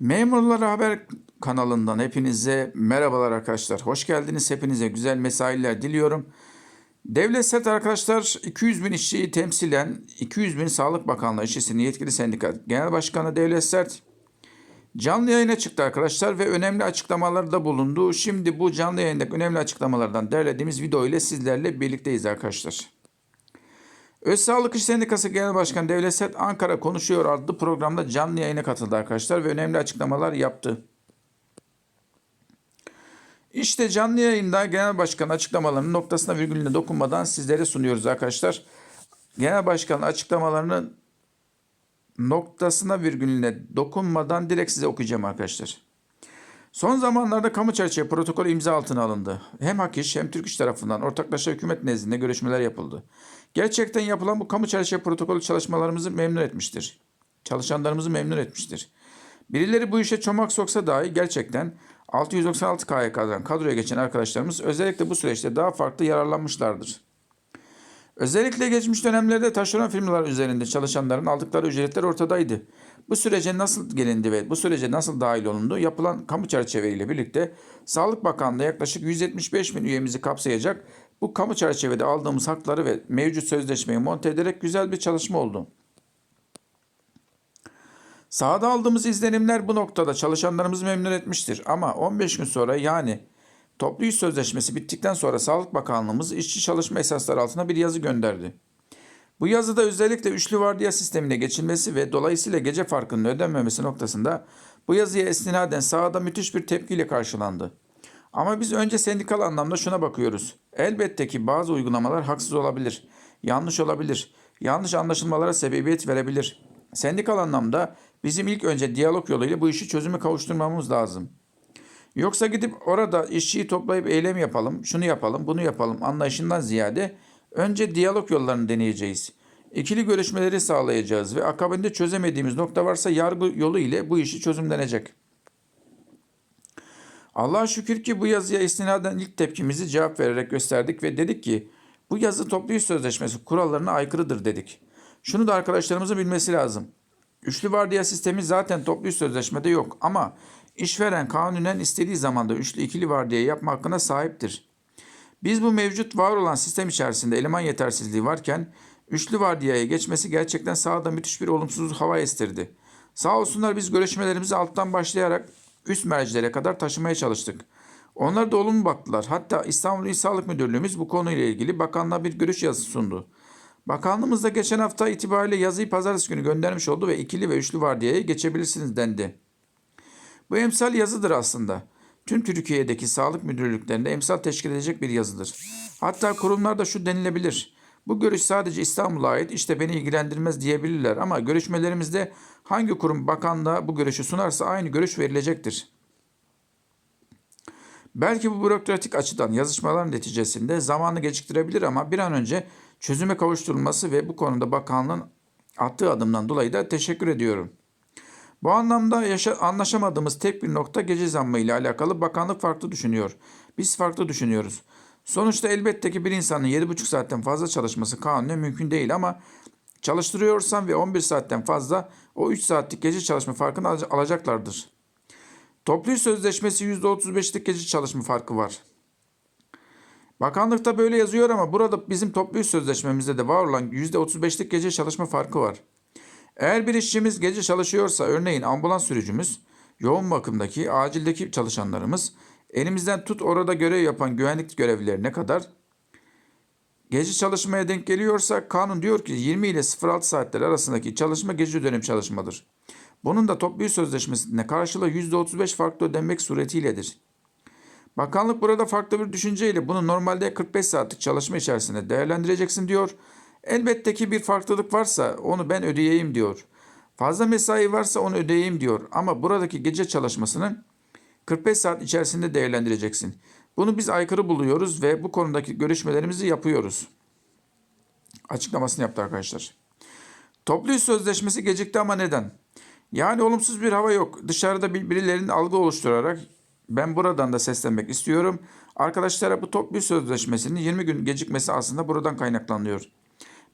Memurlar Haber kanalından hepinize merhabalar arkadaşlar. Hoş geldiniz. Hepinize güzel mesailer diliyorum. Devlet Sert arkadaşlar 200 bin işçiyi temsilen 200 bin Sağlık Bakanlığı işçisinin yetkili sendika genel başkanı Devlet Sert canlı yayına çıktı arkadaşlar ve önemli açıklamalarda bulundu. Şimdi bu canlı yayındaki önemli açıklamalardan derlediğimiz video ile sizlerle birlikteyiz arkadaşlar. Öz Sağlık İş Sendikası Genel Başkanı Devlet Sert Ankara Konuşuyor adlı programda canlı yayına katıldı arkadaşlar ve önemli açıklamalar yaptı. İşte canlı yayında Genel Başkan açıklamalarının noktasına virgülüne dokunmadan sizlere sunuyoruz arkadaşlar. Genel Başkan açıklamalarının noktasına virgülüne dokunmadan direkt size okuyacağım arkadaşlar. Son zamanlarda kamu çerçeve protokolü imza altına alındı. Hem Hak İş hem Türk İş tarafından ortaklaşa hükümet nezdinde görüşmeler yapıldı. Gerçekten yapılan bu kamu çerçeve protokolü çalışmalarımızı memnun etmiştir. Çalışanlarımızı memnun etmiştir. Birileri bu işe çomak soksa dahi gerçekten 696 KYK'dan kadroya geçen arkadaşlarımız özellikle bu süreçte daha farklı yararlanmışlardır. Özellikle geçmiş dönemlerde taşeron firmalar üzerinde çalışanların aldıkları ücretler ortadaydı. Bu sürece nasıl gelindi ve bu sürece nasıl dahil olundu? Yapılan kamu çerçeveyle birlikte Sağlık Bakanlığı yaklaşık 175 bin üyemizi kapsayacak bu kamu çerçevede aldığımız hakları ve mevcut sözleşmeyi monte ederek güzel bir çalışma oldu. Sahada aldığımız izlenimler bu noktada çalışanlarımızı memnun etmiştir. Ama 15 gün sonra yani toplu iş sözleşmesi bittikten sonra Sağlık Bakanlığımız işçi çalışma esasları altına bir yazı gönderdi. Bu yazıda özellikle üçlü vardiya sistemine geçilmesi ve dolayısıyla gece farkının ödenmemesi noktasında bu yazıya istinaden sahada müthiş bir tepkiyle karşılandı. Ama biz önce sendikal anlamda şuna bakıyoruz. Elbette ki bazı uygulamalar haksız olabilir, yanlış olabilir, yanlış anlaşılmalara sebebiyet verebilir. Sendikal anlamda bizim ilk önce diyalog yoluyla bu işi çözüme kavuşturmamız lazım. Yoksa gidip orada işçiyi toplayıp eylem yapalım, şunu yapalım, bunu yapalım anlayışından ziyade önce diyalog yollarını deneyeceğiz. İkili görüşmeleri sağlayacağız ve akabinde çözemediğimiz nokta varsa yargı yolu ile bu işi çözümlenecek. Allah'a şükür ki bu yazıya istinaden ilk tepkimizi cevap vererek gösterdik ve dedik ki bu yazı toplu iş sözleşmesi kurallarına aykırıdır dedik. Şunu da arkadaşlarımızın bilmesi lazım. Üçlü vardiya sistemi zaten toplu iş sözleşmede yok ama işveren kanunen istediği zamanda üçlü ikili vardiya yapma hakkına sahiptir. Biz bu mevcut var olan sistem içerisinde eleman yetersizliği varken üçlü vardiyaya geçmesi gerçekten sahada müthiş bir olumsuz hava estirdi. Sağ olsunlar biz görüşmelerimizi alttan başlayarak üst mercilere kadar taşımaya çalıştık. Onlar da olumlu baktılar. Hatta İstanbul İl Sağlık Müdürlüğümüz bu konuyla ilgili bakanlığa bir görüş yazısı sundu. Bakanlığımız da geçen hafta itibariyle yazıyı pazartesi günü göndermiş oldu ve ikili ve üçlü vardiyaya geçebilirsiniz dendi. Bu emsal yazıdır aslında. Tüm Türkiye'deki sağlık müdürlüklerinde emsal teşkil edecek bir yazıdır. Hatta kurumlarda şu denilebilir. Bu görüş sadece İstanbul'a ait işte beni ilgilendirmez diyebilirler ama görüşmelerimizde hangi kurum bakanlığa bu görüşü sunarsa aynı görüş verilecektir. Belki bu bürokratik açıdan yazışmaların neticesinde zamanı geciktirebilir ama bir an önce çözüme kavuşturulması ve bu konuda bakanlığın attığı adımdan dolayı da teşekkür ediyorum. Bu anlamda yaşa- anlaşamadığımız tek bir nokta gece zammı ile alakalı bakanlık farklı düşünüyor. Biz farklı düşünüyoruz. Sonuçta elbette ki bir insanın 7,5 saatten fazla çalışması kanunen mümkün değil ama çalıştırıyorsan ve 11 saatten fazla o 3 saatlik gece çalışma farkını al- alacaklardır. Toplu sözleşmesi %35'lik gece çalışma farkı var. Bakanlıkta böyle yazıyor ama burada bizim toplu sözleşmemizde de var olan %35'lik gece çalışma farkı var. Eğer bir işçimiz gece çalışıyorsa örneğin ambulans sürücümüz, yoğun bakımdaki, acildeki çalışanlarımız, elimizden tut orada görev yapan güvenlik görevlilerine kadar gece çalışmaya denk geliyorsa kanun diyor ki 20 ile 06 saatler arasındaki çalışma gece dönem çalışmadır. Bunun da toplu sözleşmesinde karşılığı %35 farklı ödenmek suretiyledir. Bakanlık burada farklı bir düşünceyle bunu normalde 45 saatlik çalışma içerisinde değerlendireceksin diyor. Elbette ki bir farklılık varsa onu ben ödeyeyim diyor. Fazla mesai varsa onu ödeyeyim diyor. Ama buradaki gece çalışmasını 45 saat içerisinde değerlendireceksin. Bunu biz aykırı buluyoruz ve bu konudaki görüşmelerimizi yapıyoruz. Açıklamasını yaptı arkadaşlar. Toplu iş sözleşmesi gecikti ama neden? Yani olumsuz bir hava yok. Dışarıda bir- birilerinin algı oluşturarak ben buradan da seslenmek istiyorum. Arkadaşlara bu toplu iş sözleşmesinin 20 gün gecikmesi aslında buradan kaynaklanıyor.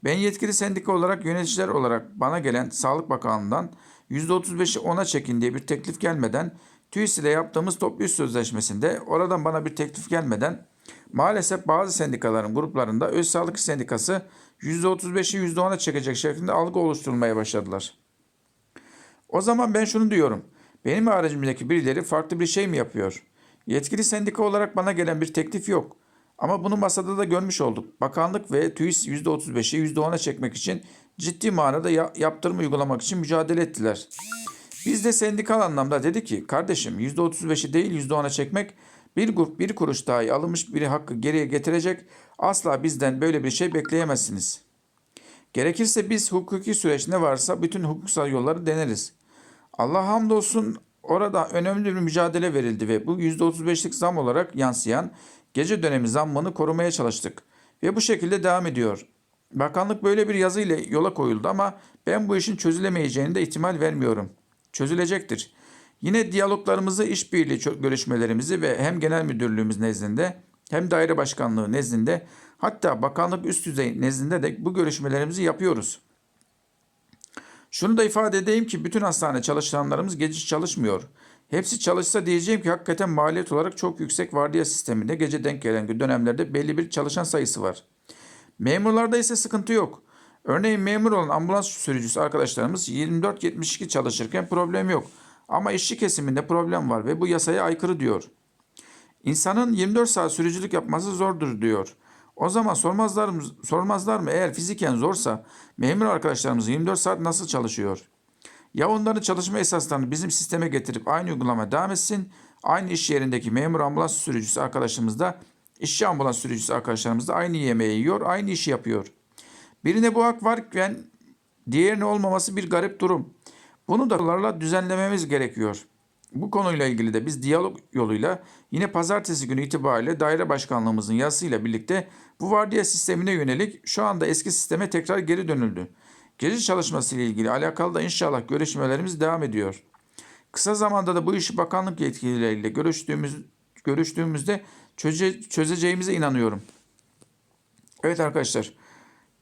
Ben yetkili sendika olarak yöneticiler olarak bana gelen Sağlık Bakanlığı'ndan %35'i ona çekin diye bir teklif gelmeden TÜİS ile yaptığımız toplu iş sözleşmesinde oradan bana bir teklif gelmeden maalesef bazı sendikaların gruplarında Öz Sağlık Sendikası %35'i %10'a çekecek şeklinde algı oluşturulmaya başladılar. O zaman ben şunu diyorum. Benim haricimdeki birileri farklı bir şey mi yapıyor? Yetkili sendika olarak bana gelen bir teklif yok. Ama bunu masada da görmüş olduk. Bakanlık ve TÜİS %35'i %10'a çekmek için ciddi manada ya- yaptırım uygulamak için mücadele ettiler. Biz de sendikal anlamda dedi ki kardeşim %35'i değil %10'a çekmek bir grup bir kuruş dahi alınmış biri hakkı geriye getirecek asla bizden böyle bir şey bekleyemezsiniz. Gerekirse biz hukuki süreç ne varsa bütün hukuksal yolları deneriz. Allah hamdolsun orada önemli bir mücadele verildi ve bu %35'lik zam olarak yansıyan gece dönemi zammını korumaya çalıştık. Ve bu şekilde devam ediyor. Bakanlık böyle bir yazı ile yola koyuldu ama ben bu işin çözülemeyeceğini de ihtimal vermiyorum. Çözülecektir. Yine diyaloglarımızı, işbirliği görüşmelerimizi ve hem genel müdürlüğümüz nezdinde hem daire başkanlığı nezdinde hatta bakanlık üst düzey nezdinde de bu görüşmelerimizi yapıyoruz. Şunu da ifade edeyim ki bütün hastane çalışanlarımız gece çalışmıyor. Hepsi çalışsa diyeceğim ki hakikaten maliyet olarak çok yüksek vardiya sisteminde gece denk gelen dönemlerde belli bir çalışan sayısı var. Memurlarda ise sıkıntı yok. Örneğin memur olan ambulans sürücüsü arkadaşlarımız 24-72 çalışırken problem yok. Ama işçi kesiminde problem var ve bu yasaya aykırı diyor. İnsanın 24 saat sürücülük yapması zordur diyor. O zaman sormazlar mı, sormazlar mı eğer fiziken zorsa memur arkadaşlarımız 24 saat nasıl çalışıyor? Ya onların çalışma esaslarını bizim sisteme getirip aynı uygulama devam etsin. Aynı iş yerindeki memur ambulans sürücüsü arkadaşımız da işçi ambulans sürücüsü arkadaşlarımız da aynı yemeği yiyor, aynı işi yapıyor. Birine bu hak varken diğerine olmaması bir garip durum. Bunu da düzenlememiz gerekiyor. Bu konuyla ilgili de biz diyalog yoluyla yine pazartesi günü itibariyle daire başkanlığımızın yazısıyla birlikte bu vardiya sistemine yönelik şu anda eski sisteme tekrar geri dönüldü. Gece çalışması ile ilgili alakalı da inşallah görüşmelerimiz devam ediyor. Kısa zamanda da bu işi bakanlık yetkilileriyle görüştüğümüz görüştüğümüzde çöze, çözeceğimize inanıyorum. Evet arkadaşlar.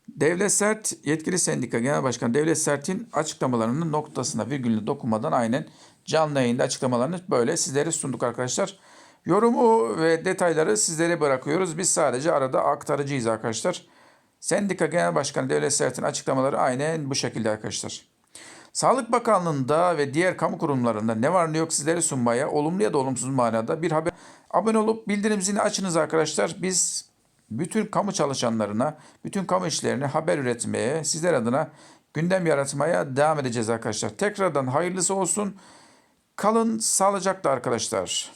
Devlet Sert Yetkili Sendika Genel Başkanı Devlet Sert'in açıklamalarının noktasına virgülünü dokunmadan aynen canlı yayında açıklamalarını böyle sizlere sunduk arkadaşlar. Yorumu ve detayları sizlere bırakıyoruz. Biz sadece arada aktarıcıyız arkadaşlar. Sendika Genel Başkanı Devlet Sert'in açıklamaları aynen bu şekilde arkadaşlar. Sağlık Bakanlığı'nda ve diğer kamu kurumlarında ne var ne yok sizlere sunmaya olumlu ya da olumsuz manada bir haber abone olup bildirim zilini açınız arkadaşlar. Biz bütün kamu çalışanlarına, bütün kamu işlerine haber üretmeye, sizler adına gündem yaratmaya devam edeceğiz arkadaşlar. Tekrardan hayırlısı olsun. Kalın sağlıcakla arkadaşlar.